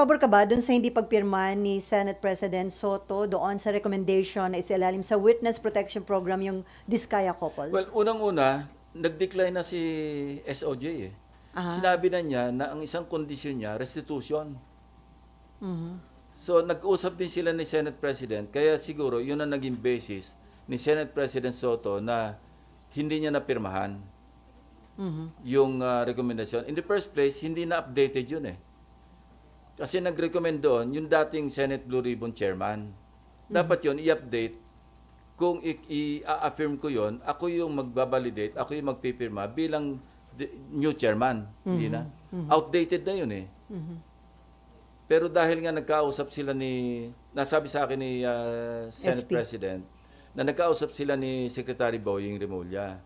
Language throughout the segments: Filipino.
pabor ka ba dun sa hindi pagpirma ni Senate President Soto doon sa recommendation na isilalim sa Witness Protection Program yung Diskaya couple? Well, unang-una, nag-decline na si SOJ eh. Ah. Sinabi na niya na ang isang kondisyon niya, restitution. Mhm. So, nag-usap din sila ni Senate President, kaya siguro yun ang naging basis ni Senate President Soto na hindi niya napirmahan Mhm. yung uh, recommendation. In the first place, hindi na updated yun eh. Kasi nag-recommend doon yung dating Senate Blue Ribbon Chairman. Dapat yun i-update. Kung i-affirm ko yon, ako yung magbabalidate, ako yung magpipirma bilang new chairman. Hindi na. Outdated na yun eh. Pero dahil nga nagkausap sila ni, nasabi sa akin ni uh, Senate SP. President, na nagkausap sila ni Secretary Boying Remulla.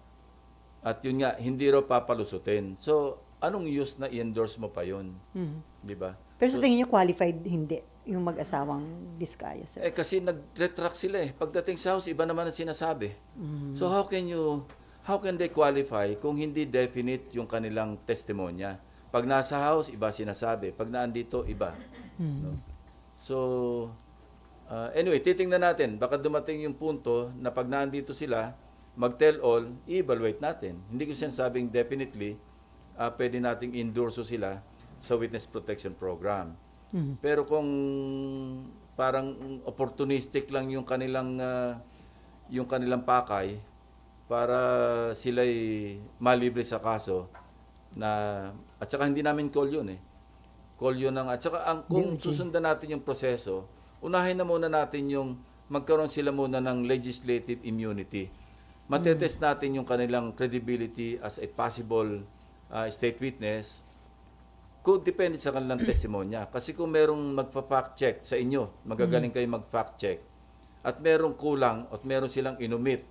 At yun nga, hindi raw papalusutin. So, anong use na i-endorse mo pa yun? Mhm. Di ba? Pero sa tingin niyo qualified hindi yung mag-asawang Diskaya, sir? Eh kasi nag-retract sila eh. Pagdating sa house, iba naman ang sinasabi. So how can you, how can they qualify kung hindi definite yung kanilang testimonya? Pag nasa house, iba sinasabi. Pag naandito, iba. No? So, uh, anyway, titingnan natin. Baka dumating yung punto na pag naandito sila, mag-tell all, i-evaluate natin. Hindi ko sinasabing definitely, uh, pwede nating endorso sila sa Witness Protection Program. Mhm. Pero kung parang opportunistic lang yung kanilang ah, yung kanilang pakay para sila'y malibre sa kaso na at saka hindi namin call yun eh. Call yun ng at saka ang kung DOJ. susundan natin yung proseso, unahin na muna natin yung magkaroon sila muna ng legislative immunity. Matetest natin yung kanilang credibility as a possible ah, state witness kung depende sa kanilang testimonya. Kasi kung merong magpa-fact check sa inyo, magagaling kayo mag-fact check, at merong kulang at meron silang inumit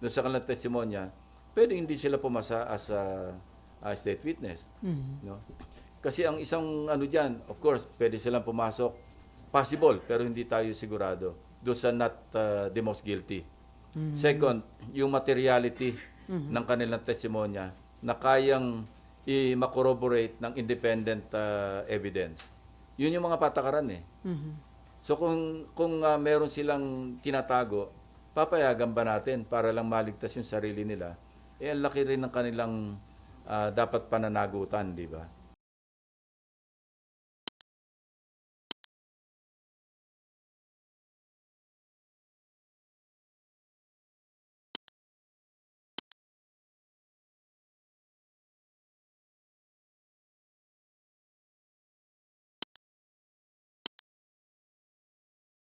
doon sa kanilang testimonya, pwede hindi sila pumasa as a, a state witness. Mhm. No? Kasi ang isang ano diyan, of course, pwede silang pumasok possible pero hindi tayo sigurado doon sa not uh, the most guilty. Second, yung materiality ng kanilang testimonya na kayang i-corroborate ng independent uh, evidence. Yun yung mga patakaran eh. Mhm. So kung kung uh, meron silang kinatago, papayagan ba natin para lang maligtas yung sarili nila? Eh ang laki rin ng kanilang uh, dapat pananagutan, di ba?